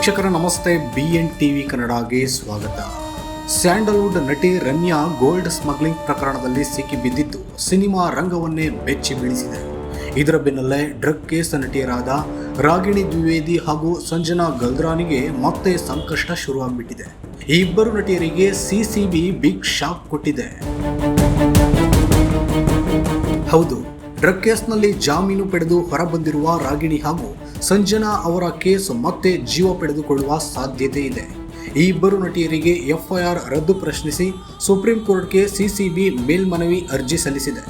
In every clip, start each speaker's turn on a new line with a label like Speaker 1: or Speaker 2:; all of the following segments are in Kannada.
Speaker 1: ವೀಕ್ಷಕರ ನಮಸ್ತೆ ಬಿ ಎನ್ ಟಿವಿ ಕನ್ನಡಗೆ ಸ್ವಾಗತ. ಸ್ಯಾಂಡಲ್ವುಡ್ ನಟಿ ರಮ್ಯಾ ಗೋಲ್ಡ್ ಸ್ಮಗ್ಲಿಂಗ್ ಪ್ರಕರಣದಲ್ಲಿ ಸಿಕ್ಕಿಬಿದ್ದಿದ್ದು ಸಿನಿಮಾ ರಂಗವನ್ನೇ ಬೆಚ್ಚಿ ಬೀಳಿಸಿದೆ. ಇದರ ಬೆನ್ನಲ್ಲೇ ಡ್ರಗ್ ಕೇಸ್ ನಟಿಯರಾದ ರಾಗಿಣಿ ದ್ವಿವೇದಿ ಹಾಗೂ ಸಂಜನಾ ಗಲ್ದ್ರಾನಿಗೆ ಮತ್ತೆ ಸಂಕಷ್ಟ ಶುರುವಾಗ್ಬಿಟ್ಟಿದೆ. ಈ ಇಬ್ಬರು ನಟಿಯರಿಗೆ ಸಿಸಿಬಿ ಬಿಗ್ ಶಾಕ್ ಕೊಟ್ಟಿದೆ. ಹೌದು ಡ್ರಗ್ ಕೇಸ್ನಲ್ಲಿ ಜಾಮೀನು ಪಡೆದು ಹೊರಬಂದಿರುವ ರಾಗಿಣಿ ಹಾಗೂ ಸಂಜನಾ ಅವರ ಕೇಸ್ ಮತ್ತೆ ಜೀವ ಪಡೆದುಕೊಳ್ಳುವ ಸಾಧ್ಯತೆ ಇದೆ. ಈ ಇಬ್ಬರು ನಟಿಯರಿಗೆ ಎಫ್ಐಆರ್ ರದ್ದು ಪ್ರಶ್ನಿಸಿ ಸುಪ್ರೀಂ ಕೋರ್ಟ್ಗೆ ಸಿಸಿಬಿ ಮೇಲ್ಮನವಿ ಅರ್ಜಿ ಸಲ್ಲಿಸಿದೆ.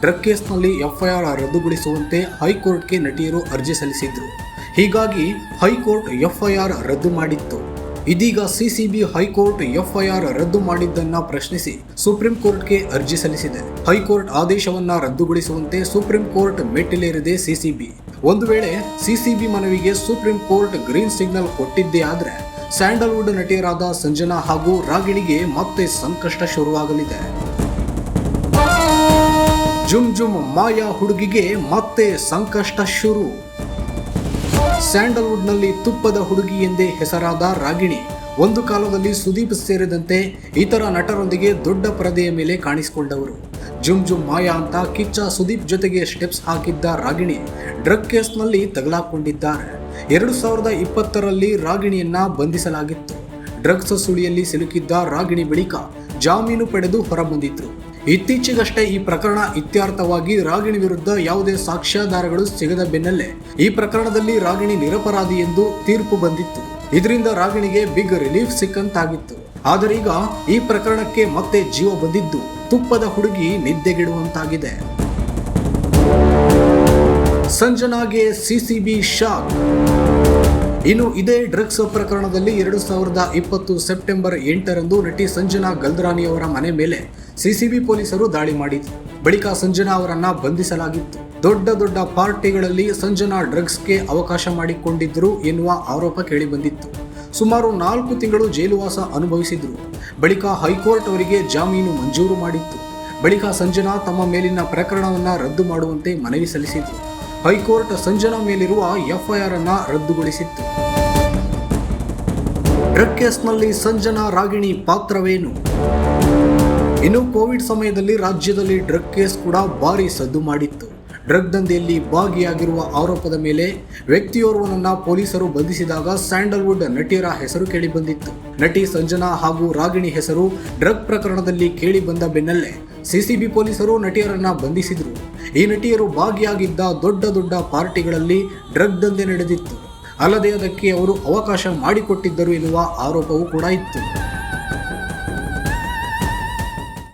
Speaker 1: ಡ್ರಗ್ ಕೇಸ್ನಲ್ಲಿ ಎಫ್ಐಆರ್ ರದ್ದುಗೊಳಿಸುವಂತೆ ಹೈಕೋರ್ಟ್ಗೆ ನಟಿಯರು ಅರ್ಜಿ ಸಲ್ಲಿಸಿದ್ರು. ಹೀಗಾಗಿ ಹೈಕೋರ್ಟ್ ಎಫ್ಐಆರ್ ರದ್ದು ಮಾಡಿತ್ತು. ಇದೀಗ ಸಿಸಿಬಿ ಹೈಕೋರ್ಟ್ ಎಫ್ಐಆರ್ ರದ್ದು ಮಾಡಿದ್ದನ್ನ ಪ್ರಶ್ನಿಸಿ ಸುಪ್ರೀಂ ಕೋರ್ಟ್ಗೆ ಅರ್ಜಿ ಸಲ್ಲಿಸಿದೆ. ಹೈಕೋರ್ಟ್ ಆದೇಶವನ್ನ ರದ್ದುಗೊಳಿಸುವಂತೆ ಸುಪ್ರೀಂ ಕೋರ್ಟ್ ಮೆಟ್ಟಿಲೇರಿದೆ ಸಿಸಿಬಿ. ಒಂದು ವೇಳೆ ಸಿಸಿಬಿ ಮನವಿಗೆ ಸುಪ್ರೀಂ ಕೋರ್ಟ್ ಗ್ರೀನ್ ಸಿಗ್ನಲ್ ಕೊಟ್ಟಿದ್ದೇ ಆದ್ರೆ ಸ್ಯಾಂಡಲ್ವುಡ್ ನಟಿಯರಾದ ಸಂಜನಾ ಹಾಗೂ ರಾಗಿಣಿಗೆ ಮತ್ತೆ ಸಂಕಷ್ಟ ಶುರುವಾಗಲಿದೆ. ಜುಮ್ ಜುಮ್ ಮಾಯಾ ಹುಡುಗಿಗೆ ಮತ್ತೆ ಸಂಕಷ್ಟ ಶುರು. ಸ್ಯಾಂಡಲ್ವುಡ್ನಲ್ಲಿ ತುಪ್ಪದ ಹುಡುಗಿ ಎಂದೇ ಹೆಸರಾದ ರಾಗಿಣಿ. ಒಂದು ಕಾಲದಲ್ಲಿ ಸುದೀಪ್ ಸೇರಿದಂತೆ ಇತರ ನಟರೊಂದಿಗೆ ದೊಡ್ಡ ಪರದೆಯ ಮೇಲೆ ಕಾಣಿಸಿಕೊಂಡವರು. ಜುಮ್ ಜುಮ್ ಮಾಯಾ ಅಂತ ಕಿಚ್ಚ ಸುದೀಪ್ ಜೊತೆಗೆ ಸ್ಟೆಪ್ಸ್ ಹಾಕಿದ್ದ ರಾಗಿಣಿ ಡ್ರಗ್ ಕೇಸ್ನಲ್ಲಿ ತಗಲಾಕೊಂಡಿದ್ದಾರೆ. ಎರಡು ಸಾವಿರದ ಇಪ್ಪತ್ತರಲ್ಲಿ ರಾಗಿಣಿಯನ್ನ ಬಂಧಿಸಲಾಗಿತ್ತು. ಡ್ರಗ್ಸ್ ಸುಳಿಯಲ್ಲಿ ಸಿಲುಕಿದ್ದ ರಾಗಿಣಿ ಬಳಿಕ ಜಾಮೀನು ಪಡೆದು ಹೊರಬಂದಿದ್ರು. ಇತ್ತೀಚೆಗಷ್ಟೇ ಈ ಪ್ರಕರಣ ಇತ್ಯರ್ಥವಾಗಿ ರಾಗಿಣಿ ವಿರುದ್ಧ ಯಾವುದೇ ಸಾಕ್ಷ್ಯಾಧಾರಗಳು ಸಿಗದ ಬೆನ್ನಲ್ಲೇ ಈ ಪ್ರಕರಣದಲ್ಲಿ ರಾಗಿಣಿ ನಿರಪರಾಧಿ ಎಂದು ತೀರ್ಪು ಬಂದಿತ್ತು. ಇದರಿಂದ ರಾಗಿಣಿಗೆ ಬಿಗ್ ರಿಲೀಫ್ ಸಿಕ್ಕಂತಾಗಿತ್ತು. ಆದರೀಗ ಈ ಪ್ರಕರಣಕ್ಕೆ ಮತ್ತೆ ಜೀವ ಬಂದಿದ್ದು ತುಪ್ಪದ ಹುಡುಗಿ ನಿದ್ದೆಗೆಡುವಂತಾಗಿದೆ. ಸಂಜನಾಗೆ ಸಿಸಿಬಿ ಶಾಕ್. ಇನ್ನು ಇದೇ ಡ್ರಗ್ಸ್ ಪ್ರಕರಣದಲ್ಲಿ ಎರಡು ಸಾವಿರದ ಇಪ್ಪತ್ತು ಸೆಪ್ಟೆಂಬರ್ ಎಂಟರಂದು ನಟಿ ಸಂಜನಾ ಗಲ್ದ್ರಾನಿ ಅವರ ಮನೆ ಮೇಲೆ ಸಿಸಿಬಿ ಪೊಲೀಸರು ದಾಳಿ ಮಾಡಿದ್ರು. ಬಳಿಕ ಸಂಜನಾ ಅವರನ್ನ ಬಂಧಿಸಲಾಗಿತ್ತು. ದೊಡ್ಡ ದೊಡ್ಡ ಪಾರ್ಟಿಗಳಲ್ಲಿ ಸಂಜನಾ ಡ್ರಗ್ಸ್ಗೆ ಅವಕಾಶ ಮಾಡಿಕೊಂಡಿದ್ದರು ಎನ್ನುವ ಆರೋಪ ಕೇಳಿಬಂದಿತ್ತು. ಸುಮಾರು ನಾಲ್ಕು ತಿಂಗಳು ಜೈಲುವಾಸ ಅನುಭವಿಸಿದ್ರು. ಬಳಿಕ ಹೈಕೋರ್ಟ್ ಅವರಿಗೆ ಜಾಮೀನು ಮಂಜೂರು ಮಾಡಿತ್ತು. ಬಳಿಕ ಸಂಜನಾ ತಮ್ಮ ಮೇಲಿನ ಪ್ರಕರಣವನ್ನು ರದ್ದು ಮಾಡುವಂತೆ ಮನವಿ ಸಲ್ಲಿಸಿದ್ರು. ಹೈಕೋರ್ಟ್ ಸಂಜನಾ ಮೇಲಿರುವ ಎಫ್ಐಆರ್ ಅನ್ನ ರದ್ದುಗೊಳಿಸಿತ್ತು. ಡ್ರಗ್ ಕೇಸ್ನಲ್ಲಿ ಸಂಜನಾ ರಾಗಿಣಿ ಪಾತ್ರವೇನು? ಇನ್ನು ಕೋವಿಡ್ ಸಮಯದಲ್ಲಿ ರಾಜ್ಯದಲ್ಲಿ ಡ್ರಗ್ ಕೇಸ್ ಕೂಡ ಭಾರಿ ಸದ್ದು ಮಾಡಿತ್ತು. ಡ್ರಗ್ ದಂಧೆಯಲ್ಲಿ ಭಾಗಿಯಾಗಿರುವ ಆರೋಪದ ಮೇಲೆ ವ್ಯಕ್ತಿಯೋರ್ವನನ್ನ ಪೊಲೀಸರು ಬಂಧಿಸಿದಾಗ ಸ್ಯಾಂಡಲ್ವುಡ್ ನಟಿಯರ ಹೆಸರು ಕೇಳಿಬಂದಿತ್ತು. ನಟಿ ಸಂಜನಾ ಹಾಗೂ ರಾಗಿಣಿ ಹೆಸರು ಡ್ರಗ್ ಪ್ರಕರಣದಲ್ಲಿ ಕೇಳಿ ಬಂದ ಬೆನ್ನಲ್ಲೇ ಸಿಸಿಬಿ ಪೊಲೀಸರು ನಟಿಯರನ್ನ ಬಂಧಿಸಿದ್ರು. ಈ ನಟಿಯರು ಭಾಗಿಯಾಗಿದ್ದ ದೊಡ್ಡ ದೊಡ್ಡ ಪಾರ್ಟಿಗಳಲ್ಲಿ ಡ್ರಗ್ ದಂಧೆ ನಡೆದಿತ್ತು. ಅಲ್ಲದೆ ಅದಕ್ಕೆ ಅವರು ಅವಕಾಶ ಮಾಡಿಕೊಟ್ಟಿದ್ದರು ಎನ್ನುವ ಆರೋಪವೂ ಕೂಡ ಇತ್ತು.